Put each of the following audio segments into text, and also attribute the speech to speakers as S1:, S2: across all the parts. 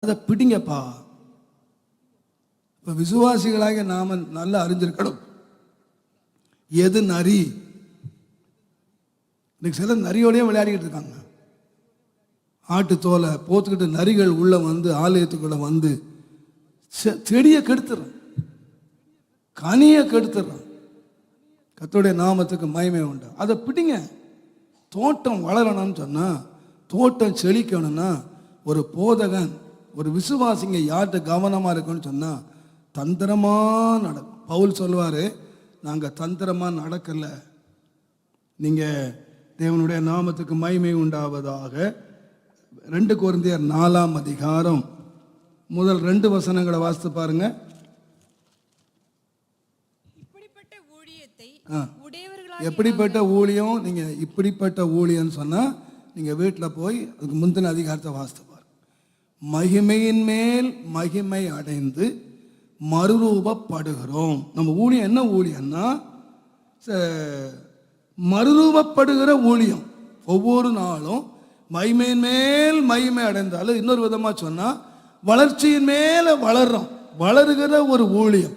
S1: அதை பிடிங்கப்பா. இப்போ விசுவாசிகளாக நாம நல்லா அறிஞ்சிருக்கணும் எது நரி? இன்னைக்கு சில நரியோடய விளையாடிக்கிட்டு இருக்காங்க. ஆட்டு தோலை போத்துக்கிட்டு நரிகள் உள்ள வந்து ஆலயத்துக்குள்ள வந்து செ- செடியை கெடுத்துறான் கனியை கெடுத்துறான் கத்தோடைய நாமத்துக்கு மயமே உண்டு. அதை பிடிங்க. தோட்டம் வளரணும்னு சொன்னா தோட்டம் செழிக்கணும்னா ஒரு போதகன் ஒரு விசுவாசிங்க யார்கிட்ட கவனமாக இருக்குன்னு சொன்னா தந்திரமா நட பவுல் சொல்லுவார் நாங்கள் தந்திரமாக நடக்கலை. நீங்கள் தேவனுடைய நாமத்துக்கு மகிமை உண்டாவதாக. ரெண்டு குழந்தையர் நாலாம் அதிகாரம். முதல் ரெண்டு வசனங்களை வாசித்து பாருங்க. எப்படிப்பட்ட ஊழியம்? நீங்கள் இப்படிப்பட்ட ஊழியம்னு சொன்னால் நீங்கள் வீட்டில் போய் அதுக்கு முந்தின அதிகாரத்தை வாசித்து மகிமையின் மேல் மகிமை அடைந்து மறுரூபப்படுகிறோம். நம்ம ஊழியம் என்ன ஊழியம்னா ச- மறுரூபப்படுகிற ஊழியம். ஒவ்வொரு நாளும் மகிமையின் மேல் மகிமை அடைந்தாலும் இன்னொரு விதமாக சொன்னால் வளர்ச்சியின் மேலே வளர்றோம். வளருகிற ஒரு ஊழியம்.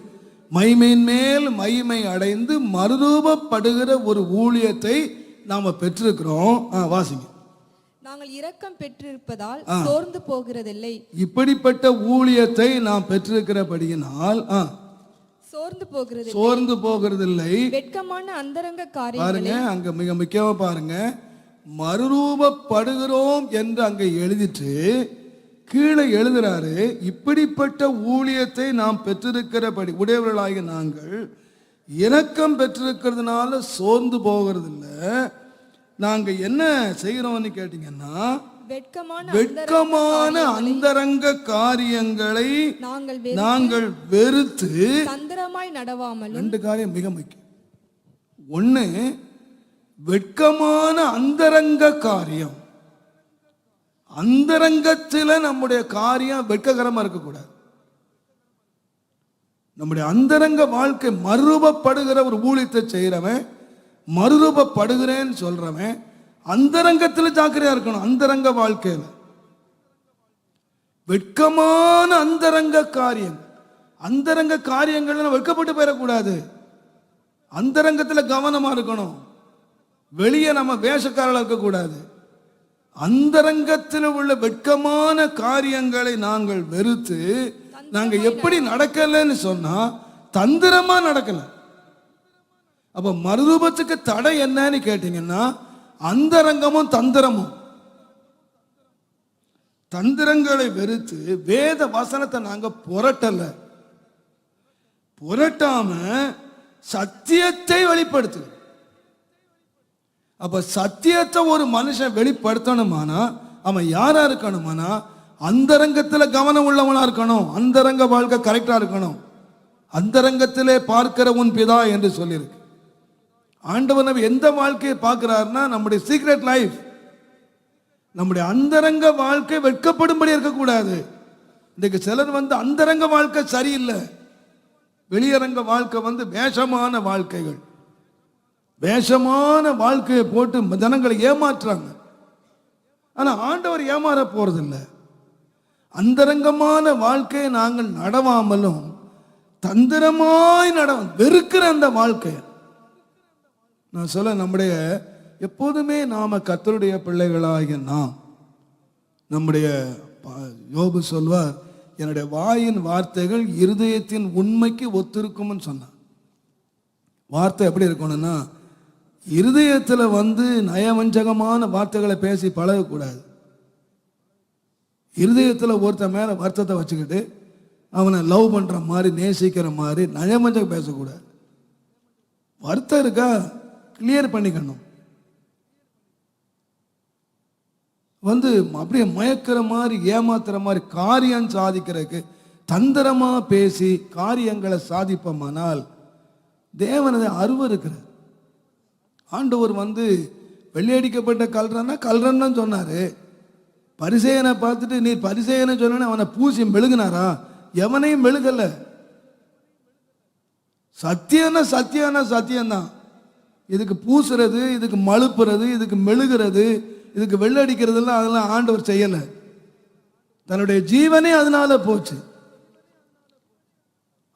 S1: மகிமையின் மேல் மகிமை அடைந்து மறுரூபப்படுகிற ஒரு ஊழியத்தை நாம் பெற்றிருக்கிறோம். வாசிங்க.
S2: நாங்கள் இரக்கம் பெற்றிருப்பதால் சோர்ந்து போகிறதில்லை.
S1: இப்படிப்பட்ட ஊழியத்தை நாம் பெற்றிருக்கிறபடியினால்
S2: சோர்ந்து போகிறது
S1: சோர்ந்து போகிறதில்லை.
S2: வெட்கமான அந்தரங்க காரியம்
S1: பாருங்க அங்க மிக முக்கியமா பாருங்க. மறுரூபப்படுகிறோம் என்று அங்க எழுதிட்டு கீழே எழுதுறாரு இப்படிப்பட்ட ஊழியத்தை நாம் பெற்றிருக்கிறபடி உடையவர்களாகிய நாங்கள் இணக்கம் பெற்றிருக்கிறதுனால சோர்ந்து போகிறதில்ல. நாங்க என்ன செய்கிறோம்னு கேட்டீங்கன்னா
S2: வெட்கமான
S1: அந்தரங்க காரியங்களை
S2: நாங்கள்
S1: வெறுத்து
S2: தந்திரமாய் நடவாமலும்
S1: ரெண்டு காரியம் மிக முக்கியம். ஒண்ணு வெட்கமான அந்தரங்க காரியம். அந்தரங்கத்தில் நம்முடைய காரியம் வெட்ககரமா இருக்கக்கூடாது. நம்முடைய அந்தரங்க வாழ்க்கை மறுரூபப்படுகிற ஒரு ஊழியத்தை செய்கிறவன் மறுரூபப்படுகிறேன்னு சொல்றவன் அந்தரங்கத்தில் ஜாக்கிரதையா இருக்கணும் அந்தரங்க வாழ்க்கையில். வெட்கமான அந்தரங்க காரியம். அந்தரங்க காரியங்கள்ல வெட்கப்பட்டு போயிடக்கூடாது. அந்தரங்கத்தில் கவனமா இருக்கணும். வெளியே நம்ம வேஷக்காரர்களா இருக்கக்கூடாது. அந்தரங்கத்தில் உள்ள வெட்கமான காரியங்களை நாங்கள் வெறுத்து நாங்க எப்படி நடக்கலைன்னு சொன்னா தந்திரமா நடக்கல. அப்போ மறுரூபத்துக்கு தடை என்னன்னு கேட்டீங்கன்னா அந்தரங்கமும் தந்திரமும். தந்திரங்களை வெறுத்து வேத வசனத்தை நாங்க புரட்டல. புரட்டாம சத்தியத்தை வெளிப்படுத்து அப்ப சத்தியத்தை ஒரு மனுஷன் வெளிப்படுத்தணுமானா அவன் யாரா இருக்கணுமானா அந்தரங்கத்துல கவனம் உள்ளவனா இருக்கணும். அந்தரங்க வாழ்க்கை கரெக்டா இருக்கணும். அந்தரங்கத்திலே பார்க்கிற உன் பிதா என்று சொல்லியிருக்கு. ஆண்டவர் நம்ம எந்த வாழ்க்கையை பார்க்குறாருன்னா நம்முடைய சீக்ரெட் லைஃப் நம்முடைய அந்தரங்க வாழ்க்கை வெட்கப்படும்படி இருக்கக்கூடாது. இன்றைக்கு சிலர் வந்து அந்தரங்க வாழ்க்கை சரியில்லை. வெளியரங்க வாழ்க்கை வந்து வேஷமான வாழ்க்கைகள். வேஷமான வாழ்க்கையை போட்டு ஜனங்களை ஏமாற்றுறாங்க. ஆனால் ஆண்டவர் ஏமாற போறதில்லை. அந்தரங்கமான வாழ்க்கையை நாங்கள் நடவாமலும் தந்திரமாய் நட வெறுக்கிற அந்த வாழ்க்கையை நான் சொல்ல நம்முடைய எப்போதுமே நாம் கத்தருடைய பிள்ளைகளாகிய நாம் நம்முடைய யோபு சொல்வார் என்னுடைய வாயின் வார்த்தைகள் இருதயத்தின் உண்மைக்கு ஒத்திருக்கும்னு சொன்னான் வார்த்தை எப்படி இருக்கணும்னா இருதயத்தில் வந்து நயவஞ்சகமான வார்த்தைகளை பேசி பழகக்கூடாது. இருதயத்தில் ஒருத்தன் மேலே வருத்தத்தை வச்சுக்கிட்டு அவனை லவ் பண்ணுற மாதிரி நேசிக்கிற மாதிரி நயமஞ்சகம் பேசக்கூடாது. வருத்தம் இருக்கா? கிளியர் பண்ணிக்கணும். வந்து அப்படியே மயக்கிற மாதிரி ஏமாத்துற மாதிரி காரியம் சாதிக்கிறதுக்கு தந்திரமா பேசி காரியங்களை சாதிப்போமானால் தேவனது அருவருக்கிறார் ஆண்டவர் வந்து வெள்ளையடிக்கப்பட்ட கல்றன்னா கல்றன்னு சொன்னார். பரிசேயனை பார்த்துட்டு நீ பரிசேயனை சொன்னோன்னு அவனை பூசி மெழுகுனாரா? எவனையும் மெழுகலை. சத்தியம்னா சத்தியம்னா சத்தியம்தான். இதுக்கு பூசுறது இதுக்கு மழுப்புறது இதுக்கு மெழுகிறது இதுக்கு வெள்ளடிக்கிறதுலாம் அதெல்லாம் ஆண்டவர் செய்யலை. தன்னுடைய ஜீவனே அதனால போச்சு.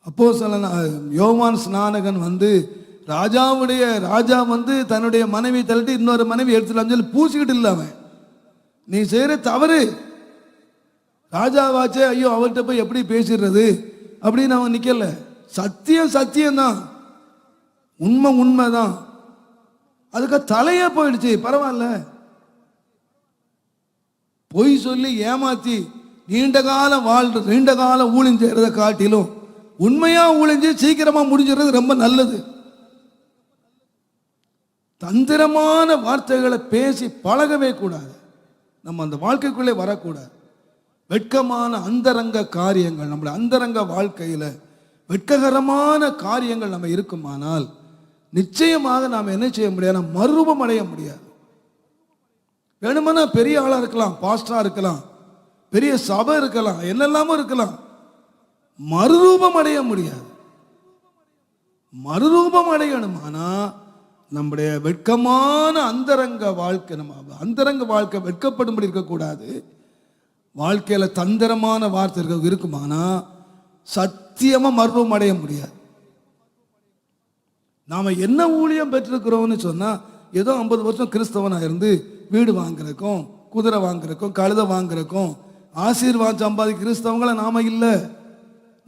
S1: அப்போ சில யோவான் ஸ்நானகன் வந்து ராஜாவுடைய ராஜா வந்து தன்னுடைய மனைவி தள்ளிட்டு இன்னொரு மனைவி எடுத்துலாம்னு சொல்லி பூசிக்கிட்டு இல்லை அவன். நீ செய்கிற தவறு. ராஜாவாச்சே ஐயோ அவர்கிட்ட போய் எப்படி பேசிடுறது? அப்படின்னு அவன் நிற்கல சத்தியம் சத்தியம்தான். உண்மை உண்மைதான். அதுக்கு தலையே போயிடுச்சு. பரவாயில்ல. பொய் சொல்லி ஏமாத்தி நீண்ட காலம் வாழ்ற நீண்ட காலம் ஊழியம் செய்யறதை காட்டிலும் உண்மையா ஊழிஞ்சு சீக்கிரமா முடிஞ்சிடுறது ரொம்ப நல்லது. தந்திரமான வார்த்தைகளை பேசி பழகவே கூடாது. நம்ம அந்த வாழ்க்கைக்குள்ளே வரக்கூடாது. வெட்கமான அந்தரங்க காரியங்கள் நம்முடைய அந்தரங்க வாழ்க்கையில் வெட்ககரமான காரியங்கள் நம்ம இருக்குமானால் நிச்சயமாக நாம் என்ன செய்ய முடியாது? மறுரூபம் அடைய முடியாது. வேணுமானா பெரிய ஆளாக இருக்கலாம் பாஸ்டராக இருக்கலாம் பெரிய சபை இருக்கலாம் என்னெல்லாமோ இருக்கலாம். மறுரூபம் அடைய முடியாது. மறுரூபம் அடையணுமானா நம்முடைய வெட்கமான அந்தரங்க வாழ்க்கை நம்ம அந்தரங்க வாழ்க்கை வெட்கப்படும்படி இருக்கக்கூடாது. வாழ்க்கையில் தந்திரமான வார்த்தை இருக்க இருக்குமானா சத்தியமாக மர்வம் அடைய முடியாது. நாம் என்ன ஊழியம் பெற்றிருக்கிறோம்னு சொன்னால் ஏதோ ஐம்பது வருஷம் கிறிஸ்தவனாக இருந்து வீடு வாங்குறக்கும் குதிரை வாங்குறக்கும் கழுதை வாங்குறதுக்கும் ஆசீர்வாதம் சம்பாதி கிறிஸ்தவங்கள நாம் இல்லை.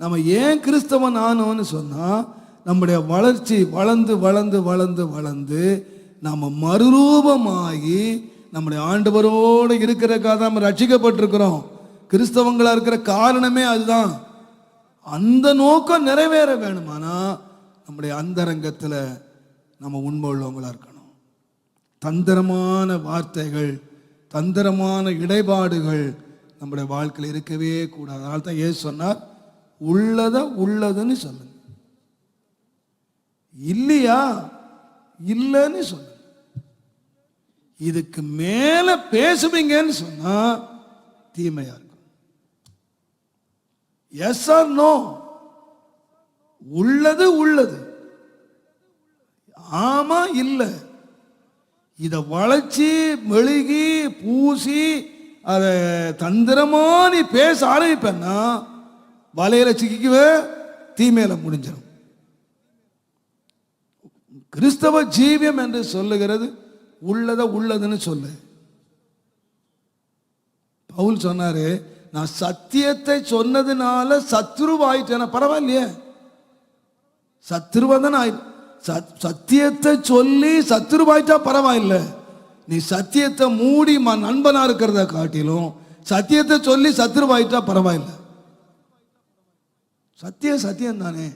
S1: நம்ம ஏன் கிறிஸ்தவன் ஆனோன்னு சொன்னால் நம்முடைய வளர்ச்சி வளர்ந்து வளர்ந்து வளர்ந்து வளர்ந்து நம்ம மறுரூபமாகி நம்முடைய ஆண்டவரோடு இருக்கிறக்காக தான் நம்ம ரட்சிக்கப்பட்டிருக்கிறோம். கிறிஸ்தவங்களாக இருக்கிற காரணமே அதுதான். அந்த நோக்கம் நிறைவேற வேணுமானா நம்முடைய அந்தரங்கத்தில் நம்ம உண்மை உள்ளவங்களா இருக்கணும். தந்திரமான வார்த்தைகள் தந்திரமான இடைபாடுகள் நம்முடைய வாழ்க்கையில் இருக்கவே கூடாது. அதனால தான் ஏ சொன்னார் உள்ளதை உள்ளதுன்னு சொல்லுங்க. இல்லையா? இல்லைன்னு சொல்லுங்க. இதுக்கு மேல பேசுவீங்கன்னு சொன்னா தீமையா இருக்கும். எஸ் ஆர் நோ உள்ளது உள்ளது. ஆமா இல்லை. இதை வளைச்சி மெழுகி பூசி அதை தந்திரமா நீ பேச ஆரம்பிப்பேன்னா வலையில சிக்கிக்குவே தீமையில முடிஞ்சிடும் கிறிஸ்தவ ஜீவியம் என்று சொல்லுகிறது உள்ளத உள்ளதுன்னு சொல்லு. பவுல் சொன்னாரு நான் சத்தியத்தை சொன்னதுனால சத்ருவாயிட்டேன் பரவாயில்லையே. சத்ருவதன் ஆயி சத்- சத்தியத்தை சொல்லி சத்ருவாயிட்டா பரவாயில்ல. நீ சத்தியத்தை மூடி ம- நண்பனா இருக்கிறத காட்டிலும் சத்தியத்தை சொல்லி சத்ருவாயிட்டா பரவாயில்ல. சத்தியம் சத்தியம் தானே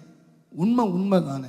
S1: உண்மை உண்மை தானே